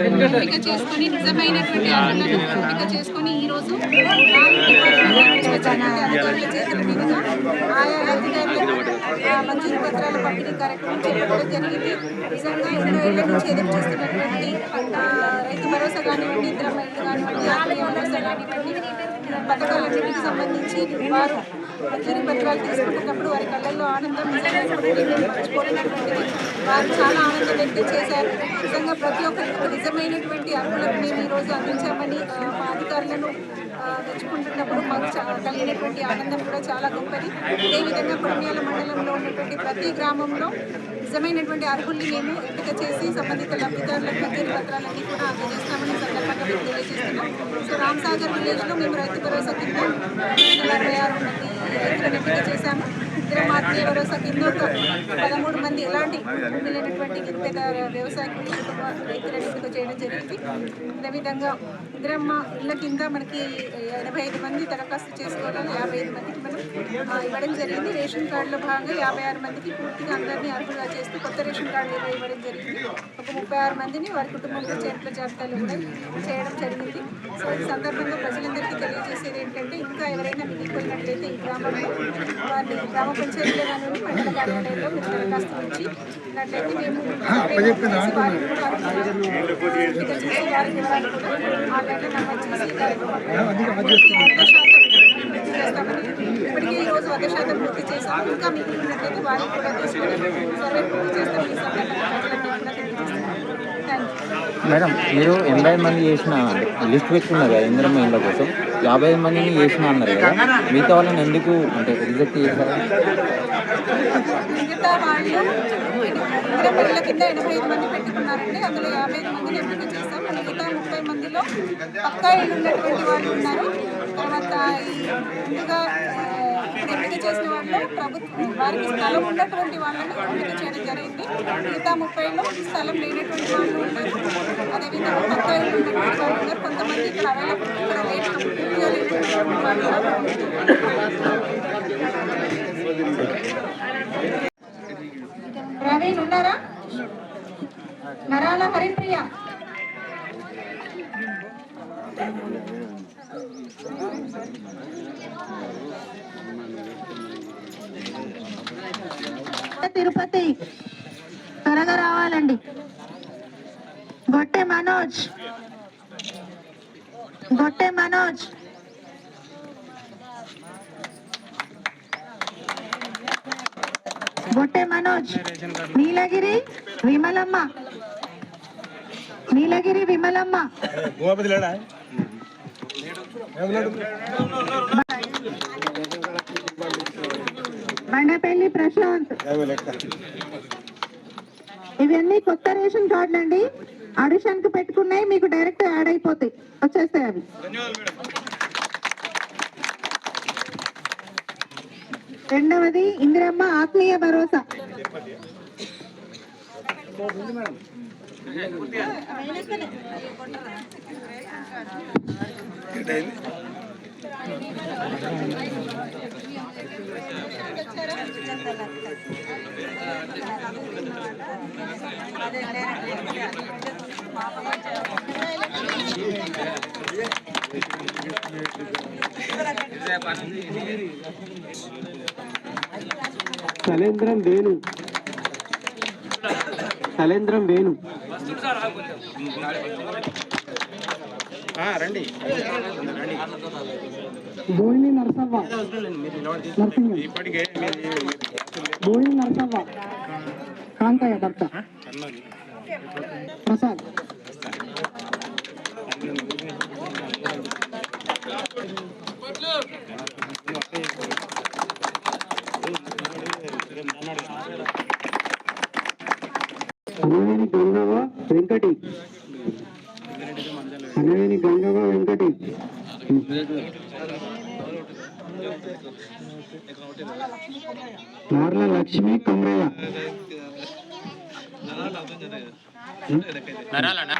ఎంపిక చేసుకొని నిజమైనటువంటి ఎంపిక చేసుకొని ఈ రోజు ఆయా లబ్ధిదారులకు మంజూరు పత్రాల పంపిణీ కార్యక్రమం చేపట్టడం జరిగింది. నిజంగా ఎన్నో ఏళ్ళ నుంచి ఎదురు చూస్తున్నటువంటి రైతు భరోసా కానివ్వండి ఇతర ఇల్లు కానివ్వండి ఆత్మీయ భరోసా కానివ్వండి పథకాలన్నింటికి సంబంధించి వారు మంజూరీ పత్రాలు తీసుకుంటున్నప్పుడు వారి కళ్ళల్లో ఆనందం నిజంగా వారు చాలా ఆనందం వ్యక్తం చేశారు. నిజంగా ప్రతి ఒక్కరికి నిజమైనటువంటి అర్హులకు మేము ఈరోజు అందించామని మా అధికారులను తెచ్చుకుంటున్నప్పుడు మాకు కలిగినటువంటి ఆనందం కూడా చాలా గొప్పది. అదేవిధంగా పుణ్యాల మండలంలో ఉన్నటువంటి ప్రతి గ్రామంలో నిజమైనటువంటి అర్హుల్ని మేము ఎంపిక చేసి సంబంధిత లబ్ధిదారులకు మంజూరు పత్రాలన్నీ కూడా అందజేస్తామని సో రామ్ సాగర్ విలేజ్లో మేము రైతు భరోసా కింద రెండు ఆరు మంది చేశాము. ఇతర ఆత్మీయ భరోసా కింద ఒక పదమూడు మంది ఎలాంటి మిగిలినటువంటి నిరుపేద వ్యవసాయ కూలీ ఎంపిక చేయడం జరిగింది. అదేవిధంగా ఇందిరమ్మ ఇళ్ళ కింద మనకి ఎనభై ఐదు మంది దరఖాస్తు చేసుకోవాలి యాభై ఐదు మందికి మనం ఇవ్వడం జరిగింది. రేషన్ కార్డులో భాగంగా యాభై ఆరు మందికి పూర్తిగా అందరినీ అర్హులుగా చేస్తూ కొత్త రేషన్ కార్డు ఇవ్వడం జరిగింది. ఒక ముప్పై ఆరు మందిని వారి కుటుంబంలో చేతుల జాబితాలు కూడా చేయడం జరిగింది. సో ఈ సందర్భంగా ప్రజలందరికీ తెలియజేసేది ఏంటంటే ఇంకా ఎవరైనా మిగిలిపోయినట్లయితే ఈ గ్రామంలో వారిని గ్రామ పంచాయతీలో కానివ్వండి మండల కార్యాలయంలో మీరు దరఖాస్తు మేము ఇప్పటికే ఈ రోజు వంద శాతం పూర్తి చేశాము ఇంకా మిగిలినట్లయితే వారికి కూడా సర్వే పూర్తి ఈ మేడం మీరు ఎనభై మంది చేసిన లిస్ట్ పెట్టుకున్నారు కదా ఇంద్రమ్మ ఇండ్ల కోసం. యాభై మందిని చేసిన అన్నారు కదా. మిగతా వాళ్ళని ఎందుకు అంటే రిజెక్ట్ చేశారు? మిగతా వాళ్ళు కింద ఎనభై ఐదు మంది పెట్టుకున్నారండి. అందులో యాభై ఐదు మందిని ఎంపిక చేస్తాం మిగతా ముప్పై మందిలో పక్కా ఇళ్ళు ఉన్నటువంటి వాళ్ళు ఉన్నారు. తర్వాత ఈ ముందుగా ఎంపిక చేసిన వాళ్ళు ప్రభుత్వం వారికి స్థలం ఉన్నటువంటి వాళ్ళని ఎంపిక చేయడం జరిగింది. మిగతా ముప్పైలో స్థలం లేనటువంటి వాళ్ళు ఉన్నారు. అదేవిధంగా కొత్త ఉన్నటువంటి వాళ్ళు ఉన్నారు. కొంతమంది ఇక్కడ అవైలబుల్ ఇక్కడ లేట్ పూర్తిగా వాళ్ళు ప్రవీణ్ ఉన్నారా? నరాల హరిప్రియ. Thank you. తిరుపతి. త్వరగా రావాలండి. గొట్టె మనోజ్. గొట్టె మనోజ్. గొట్టె మనోజ్. నీలగిరి విమలమ్మ. నీలగిరి విమలమ్మ. బండపల్లి ప్రశాంత్. ఇవన్నీ కొత్త రేషన్ కార్డులు అండి ఆడిషన్కు పెట్టుకున్నాయి మీకు డైరెక్ట్ యాడ్ అయిపోతాయి. వచ్చేస్తాయి అవి. రెండవది ఇందిరమ్మ ఆత్మీయ భరోసా. శైలేంద్రం వేణు. శైలేంద్రం వేణు. రండి. బోయిని నరసవ్వ. నరసింహ. ఇప్పటికే బోయిని నరసవ్వ. కాంతయ్య భర్త ప్రసాద్. వెంకటి. అనవేని గంగవ వెంకటి నార్ల లక్ష్మి కమరయ్య. నరాలనా?